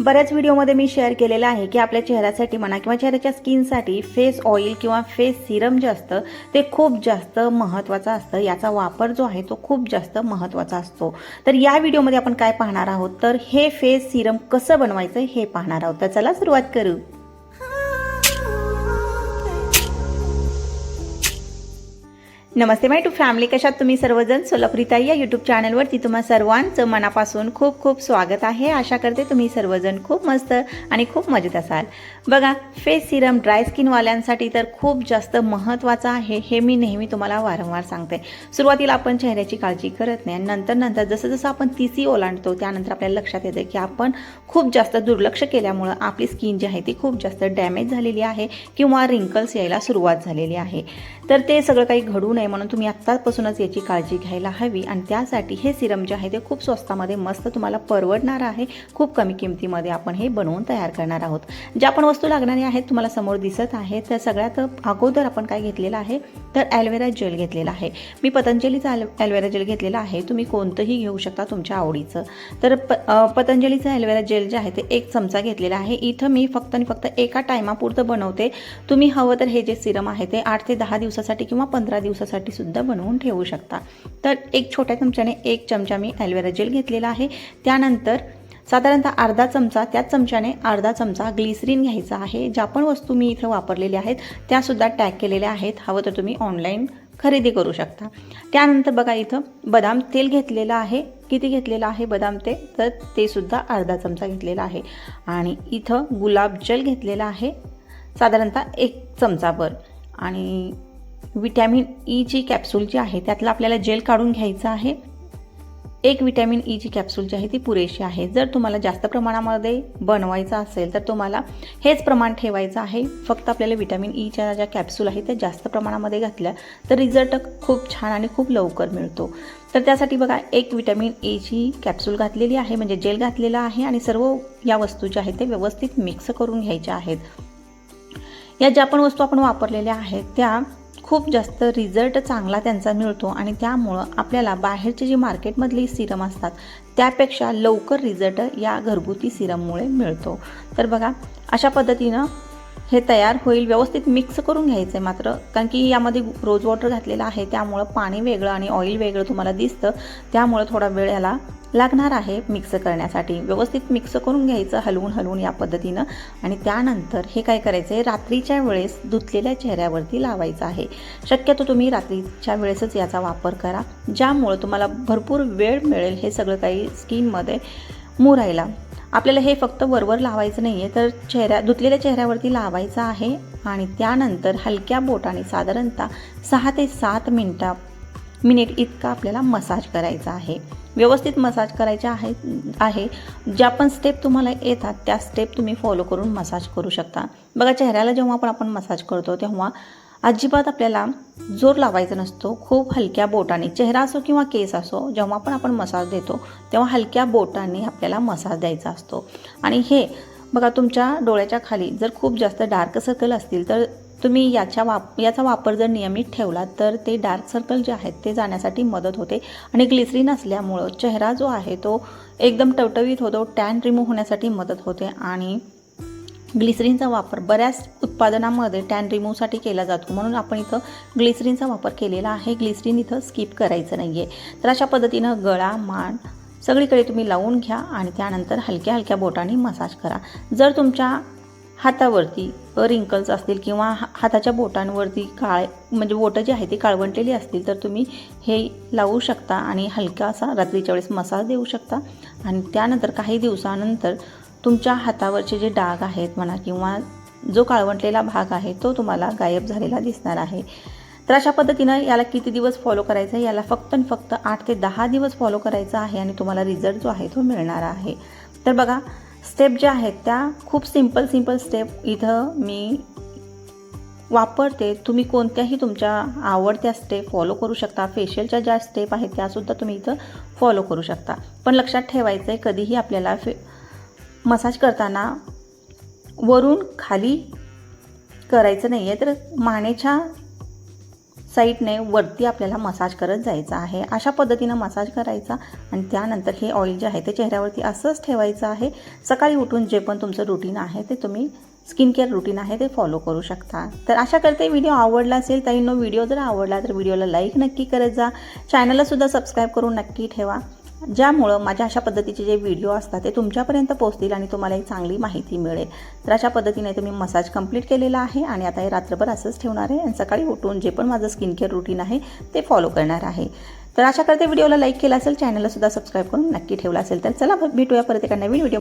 बऱ्याच व्हिडिओमध्ये मी शेअर केलेलं आहे की आपल्या चेहऱ्यासाठी म्हणा किंवा चेहऱ्याच्या स्किनसाठी फेस ऑइल किंवा फेस सिरम जे असतं ते खूप जास्त महत्त्वाचं असतं. याचा वापर जो आहे तो खूप जास्त महत्त्वाचा असतो. तर या व्हिडिओमध्ये आपण काय पाहणार आहोत? तर हे फेस सिरम कसं बनवायचं हे पाहणार आहोत. तर चला सुरुवात करू. नमस्ते माय टू फॅमिली कशात तुम्ही सर्वजण? सोलापुरीताई या यूट्यूब चॅनलवरती तुम्हा सर्वांचं मनापासून खूप खूप स्वागत आहे. आशा करते तुम्ही सर्वजण खूप मस्त आणि खूप मजेत असाल. बघा फेस सिरम ड्राय स्किनवाल्यांसाठी तर खूप जास्त महत्त्वाचं आहे हे मी नेहमी तुम्हाला वारंवार सांगते. सुरुवातीला आपण चेहऱ्याची काळजी करत नाही नंतर नंतर जसं जसं आपण तिसी ओलांडतो त्यानंतर आपल्याला लक्षात येतं की आपण खूप जास्त दुर्लक्ष केल्यामुळं आपली स्किन जी आहे ती खूप जास्त डॅमेज झालेली आहे किंवा रिंकल्स यायला सुरुवात झालेली आहे. तर ते सगळं काही घडू नये. म्हणून तुम्ही आत्तापासूनच याची काळजी घ्यायला हवी. आणि त्यासाठी हे सिरम जे आहे ते खूप स्वस्तामध्ये मस्त तुम्हाला परवडणार आहे. खूप कमी किमतीमध्ये आपण हे बनवून तयार करणार आहोत. ज्या पण वस्तू लागणाऱ्या आहेत तुम्हाला समोर दिसत आहे तर सगळ्यात अगोदर आपण काय घेतलेलं आहे तर ॲलोवेरा जेल घेतलेला आहे. मी पतंजलीचा ॲल ॲलोवेरा जेल घेतलेला आहे. तुम्ही कोणतंही घेऊ शकता तुमच्या आवडीचं. तर प पतंजलीचं ॲलोवेरा जेल जे आहे ते एक चमचा घेतलेला आहे. इथं मी फक्त आणि फक्त एका टायमापुरतं बनवते. तुम्ही हवं तर हे जे सिरम आहे ते आठ ते दहा दिवसासाठी किंवा पंधरा दिवसासाठी सुद्धा बनवून ठेवू शकता. तर एक छोट्या चमच्याने एक चमचा मी ॲलोवेरा जेल घेतलेला आहे. त्यानंतर साधारणतः अर्धा चमचा त्याच चमच्याने अर्धा चमचा ग्लिसरीन घ्यायचा आहे. ज्या पण वस्तू मी इथं वापरलेल्या आहेत त्यासुद्धा टॅग केलेल्या आहेत. हवं तर तुम्ही ऑनलाईन खरेदी करू शकता. त्यानंतर बघा इथं बदाम तेल घेतलेलं आहे. किती घेतलेलं आहे बदाम तेल? तर ते सुद्धा अर्धा चमचा घेतलेला आहे. आणि इथं गुलाबजल घेतलेला आहे. साधारणतः एक चमचाभर. आणि विटॅमिन ई e ची कॅप्सूल जी आहे त्यातलं आपल्याला जेल काढून घ्यायचं आहे. एक विटॅमिन ई e ची कॅप्सूल जी आहे ती पुरेशी आहे. जर तुम्हाला जास्त प्रमाणामध्ये बनवायचं असेल तर तुम्हाला हेच प्रमाण ठेवायचं आहे. फक्त आपल्याला विटॅमिन ईच्या e ज्या कॅप्सूल आहेत त्या जास्त प्रमाणामध्ये घातल्या तर रिझल्ट खूप छान आणि खूप लवकर मिळतो. तर त्यासाठी बघा एक विटॅमिन एची कॅप्सूल घातलेली आहे म्हणजे जेल घातलेला आहे आणि सर्व या वस्तू ज्या आहेत ते व्यवस्थित मिक्स करून घ्यायच्या आहेत. या ज्या पण वस्तू आपण वापरलेल्या आहेत त्या खूप जास्त रिझल्ट चांगला त्यांचा मिळतो आणि त्यामुळं आपल्याला बाहेरचे जी मार्केटमधली सिरम असतात त्यापेक्षा लवकर रिझल्ट या घरगुती सिरममुळे मिळतो. तर बघा अशा पद्धतीनं हे तयार होईल व्यवस्थित मिक्स करून घ्यायचं आहे मात्र. कारण की यामध्ये रोज वॉटर घातलेलं आहे त्यामुळं पाणी वेगळं आणि ऑइल वेगळं तुम्हाला दिसतं. त्यामुळं थोडा वेळ याला लागणार आहे मिक्स करण्यासाठी. व्यवस्थित मिक्स करून घ्यायचं हलवून हलवून या पद्धतीनं. आणि त्यानंतर हे काय करायचं आहे रात्रीच्या वेळेस धुतलेल्या चेहऱ्यावरती लावायचं आहे. शक्यतो तुम्ही रात्रीच्या वेळेसच याचा वापर करा ज्यामुळं तुम्हाला भरपूर वेळ मिळेल हे सगळं काही स्किनमध्ये मुरायला. आपल्याला हे फक्त वरवर लावायचं नाही आहे तर चेहऱ्या धुतलेल्या चेहऱ्यावरती लावायचं आहे आणि त्यानंतर हलक्या बोटाने साधारणतः सहा ते सात मिनटा मिनिट इतका आपल्याला मसाज करायचा आहे. व्यवस्थित मसाज करायचे आहे आहे. ज्या पण स्टेप तुम्हाला येतात त्या स्टेप तुम्ही फॉलो करून मसाज करू शकता. बघा चेहऱ्याला जेव्हा पण आपण मसाज करतो तेव्हा अजिबात आपल्याला जोर लावायचा नसतो. खूप हलक्या बोटाने चेहरा असो किंवा केस असो जेव्हा पण आपण मसाज देतो तेव्हा हलक्या बोटाने आपल्याला मसाज द्यायचा असतो. आणि हे बघा तुमच्या डोळ्याच्या खाली जर खूप जास्त डार्क सर्कल असतील तर तुम्ही याच्या वाप याचा वापर जर नियमित ठेवला तर ते डार्क सर्कल जे आहेत ते जाण्यासाठी मदत होते. आणि ग्लिसरीन असल्यामुळं चेहरा जो आहे तो एकदम टवटवीत होतो टॅन रिमूव्ह होण्यासाठी मदत होते. आणि ग्लिसरीनचा वापर बऱ्याच उत्पादनामध्ये टॅन रिमूव्हसाठी केला जातो. म्हणून आपण इथं ग्लिसरीनचा वापर केलेला आहे. ग्लिसरीन इथं स्किप करायचं नाही आहे तर अशा पद्धतीनं गळा मान सगळीकडे तुम्ही लावून घ्या आणि त्यानंतर हलक्या हलक्या बोटाने मसाज करा. जर तुमच्या हातावरती रिंकल्स असतील किंवा हा- हाताच्या बोटांवरती काळ म्हणजे बोटं जी आहे ती काळवंटलेली असतील तर तुम्ही हे लावू शकता आणि हलका असा रात्रीच्या वेळेस मसाज देऊ शकता. आणि त्यानंतर काही दिवसानंतर तुमच्या हातावरचे जे डाग आहेत म्हणा किंवा जो काळवंटलेला भाग आहे तो तुम्हाला गायब झालेला दिसणार आहे. तर अशा पद्धतीनं याला किती दिवस फॉलो करायचं? आहे याला फक्त आणि फक्त आठ ते दहा दिवस फॉलो करायचा आहे आणि तुम्हाला रिझल्ट जो आहे तो मिळणार आहे. तर बघा स्टेप ज्या आहेत त्या खूप सिंपल सिंपल स्टेप इथं मी वापरते. तुम्ही कोणत्याही तुमच्या आवडत्या स्टेप फॉलो करू शकता. फेशियलच्या ज्या स्टेप आहेत त्यासुद्धा तुम्ही इथं फॉलो करू शकता. पण लक्षात ठेवायचं आहे कधीही आपल्याला फे मसाज करताना वरून खाली करायचं नाही आहे तर मानेच्या साईडने वरती आपल्याला मसाज करत जायचा आहे. अशा पद्धतीनं मसाज करायचा आणि त्यानंतर हे ऑइल जे आहे ते चेहऱ्यावरती असंच ठेवायचं आहे. सकाळी उठून जे पण तुमचं रुटीन आहे ते तुम्ही स्किन केअर रुटीन आहे ते फॉलो करू शकता. तर अशा करते व्हिडिओ आवडला असेल ताईंनो व्हिडिओ जर आवडला तर व्हिडिओला लाईक नक्की करत जा. चॅनललासुद्धा सबस्क्राईब करून नक्की ठेवा. ज्यामुळं माझ्या अशा पद्धतीचे जे व्हिडिओ असतात ते तुमच्यापर्यंत पोहोचतील आणि तुम्हाला एक चांगली माहिती मिळेल. तर अशा पद्धतीने तुम्ही मसाज कंप्लीट केलेला आहे आणि आता हे रात्रभर असंच ठेवणार आहे आणि सकाळी उठून जे पण माझं स्किन केअर रुटीन आहे ते फॉलो करणार आहे. तर अशा करते व्हिडिओला लाईक केला असेल चॅनलला सुद्धा सबस्क्राईब करून नक्की ठेवला असेल तर चला भेटूया परत एका नवीन व्हिडिओ